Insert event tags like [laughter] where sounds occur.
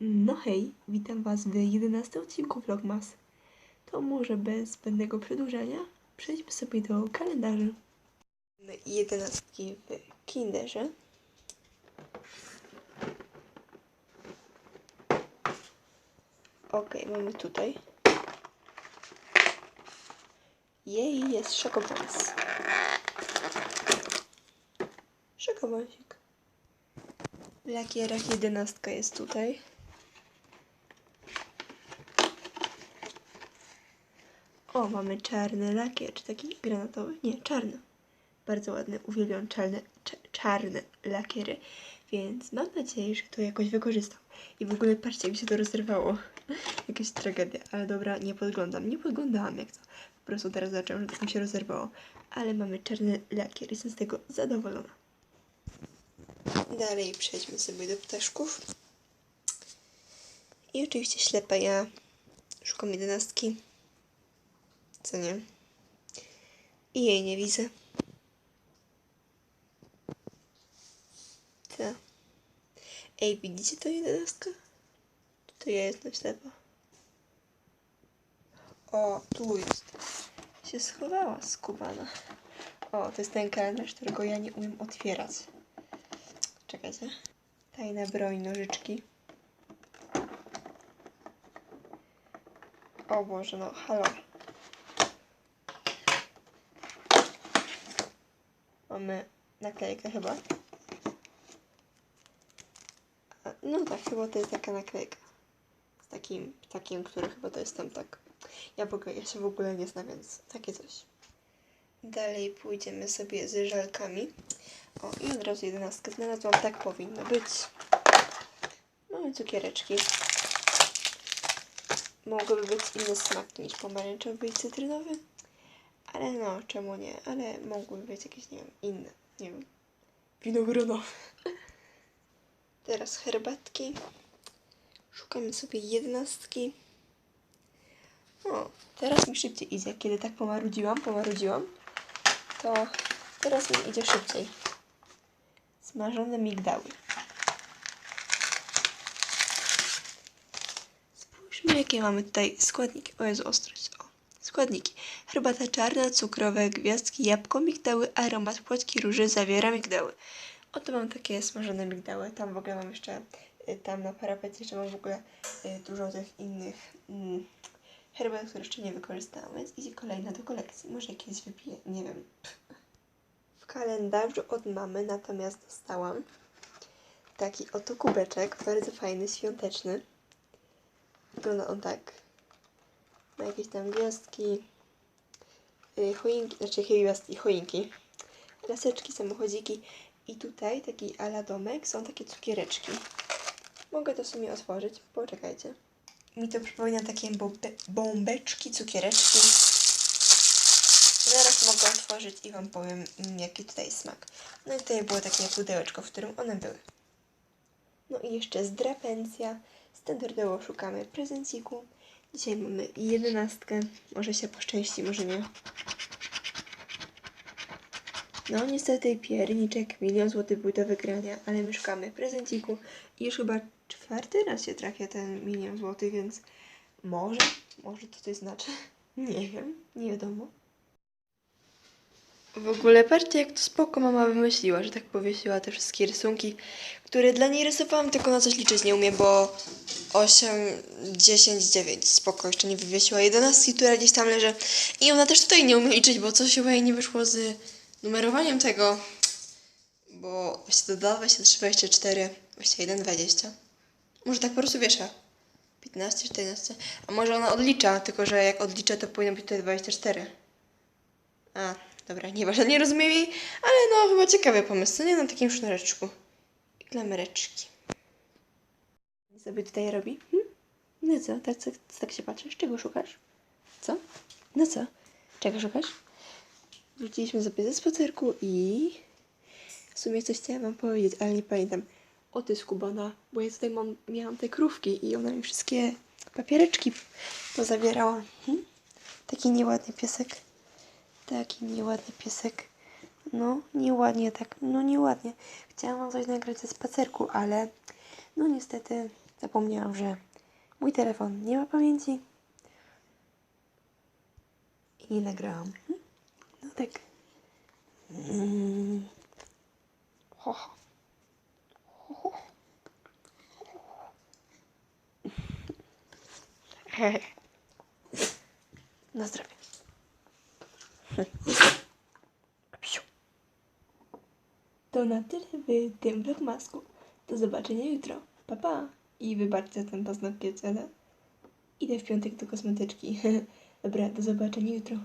No hej, witam Was w 11 odcinku Vlogmas. To może bez zbędnego przedłużania przejdźmy sobie do kalendarza. Mamy jedenastki w Kinderze. Ok, mamy tutaj. Jej, jest szokobons. Szokobonsik. Lakierach jedenastka jest tutaj. O, mamy czarny lakier, czy taki granatowy? Nie, czarny. Bardzo ładny, uwielbiam czarne, cza- czarne lakiery, więc mam nadzieję, że to jakoś wykorzystam. I w ogóle patrzcie, jak się to rozerwało. [laughs] Jakaś tragedia, ale dobra, nie podglądam. Nie podglądałam jak to. Po prostu teraz zaczęłam, że tak mi się rozerwało. Ale mamy czarny lakier, jestem z tego zadowolona. Dalej przejdźmy sobie do ptaszków. I oczywiście ślepa ja. Szukam jedenastki. Co nie? I jej nie widzę. Co? Ej, widzicie to jedenastka? To ja jestem ślepa. O, tu jest. Się schowała skubana. O, to jest ten kalendarz, którego ja nie umiem otwierać. Czekajcie. Tajna broń, nożyczki. O Boże, no halo. Mamy naklejkę chyba. No tak, chyba to jest taka naklejka. Z takim ptakiem, który chyba to jest tam tak. Ja, w ogóle, ja się w ogóle nie znam, więc takie coś. Dalej pójdziemy sobie z żelkami. O, i od razu jedenastkę znalazłam. Tak powinno być. Mamy cukiereczki. Mogłyby być inne smaki niż pomarańczowy i cytrynowy. Ale no, czemu nie? Ale mogłyby być jakieś, nie wiem, inne. Nie wiem. Winogronowe. [laughs] Teraz herbatki. Szukamy sobie jedenastki. O, teraz mi szybciej idzie. Kiedy tak pomarudziłam, pomarudziłam, to teraz mi idzie szybciej. Smażone migdały. Spójrzmy, jakie mamy tutaj składniki. O Jezu, ostrość. Składniki. Herbata czarna, cukrowe, gwiazdki, jabłko, migdały, aromat płatki róży zawiera migdały. Oto mam takie smażone migdały. Tam w ogóle mam jeszcze, y, tam na parapecie jeszcze mam w ogóle y, dużo tych innych mm, herbat, które jeszcze nie wykorzystałam, więc idzie kolejna do kolekcji. Może jakieś wypiję, nie wiem. W kalendarzu od mamy natomiast dostałam taki oto kubeczek, bardzo fajny, świąteczny. Wygląda on tak. Ma jakieś tam gwiazdki, yy, choinki, znaczy gwiazdki, choinki, laseczki, samochodziki i tutaj taki ala domek są takie cukiereczki. Mogę to sobie otworzyć, poczekajcie. Mi to przypomina takie bombe, bombeczki, cukiereczki. Zaraz mogę otworzyć i Wam powiem, mm, jaki tutaj smak. No i tutaj było takie pudełeczko, w którym one były. No i jeszcze zdrapencja. Standardowo szukamy prezenciku. Dzisiaj mamy jedenastkę. Może się poszczęści, może nie. No niestety pierniczek, milion złotych był do wygrania, ale my szukamy prezenciku. I już chyba czwarty raz się trafia ten milion złotych, więc może, może to coś znaczy. [laughs] Nie wiem, nie wiadomo. W ogóle patrzcie, jak to spoko mama wymyśliła, że tak powiesiła te wszystkie rysunki, które dla niej rysowałam, tylko na coś liczyć nie umie, bo 8, 10, 9, spoko, jeszcze nie wywiesiła 11, która gdzieś tam leży. I ona też tutaj nie umie liczyć, bo coś chyba jej nie wyszło z numerowaniem tego, bo 22, 23, 24, 21, 20. Może tak po prostu wiesza. 15, 14, a może ona odlicza, tylko że jak odliczę, to powinno być tutaj 24. A, dobra, nieważne, nie rozumiem jej, ale no chyba ciekawy pomysł, co nie? Na takim sznureczku. I klamereczki. Co sobie tutaj robi? Hm? No co? Tak, tak, tak się patrzysz? Czego szukasz? Co? No co? Czego szukasz? Wróciliśmy sobie ze spacerku i w sumie coś chciałam wam powiedzieć, ale nie pamiętam. O ty skubana, bo ja tutaj mam, miałam te krówki i ona mi wszystkie papiereczki pozabierała. Hm? Taki nieładny piesek. Taki nieładny piesek. No, nieładnie tak. No, nieładnie. Chciałam wam coś nagrać ze spacerku, ale no niestety Zapomniałam, że mój telefon nie ma pamięci. I nie nagrałam. No tak. Mm. Ho, ho. [laughs] Na zdrowie. To na tyle w tym vlogmasku. Do zobaczenia jutro. Pa, pa. I wybaczcie ten paznokieć, ale idę w piątek do kosmetyczki. [laughs] Dobra, do zobaczenia jutro. Pa.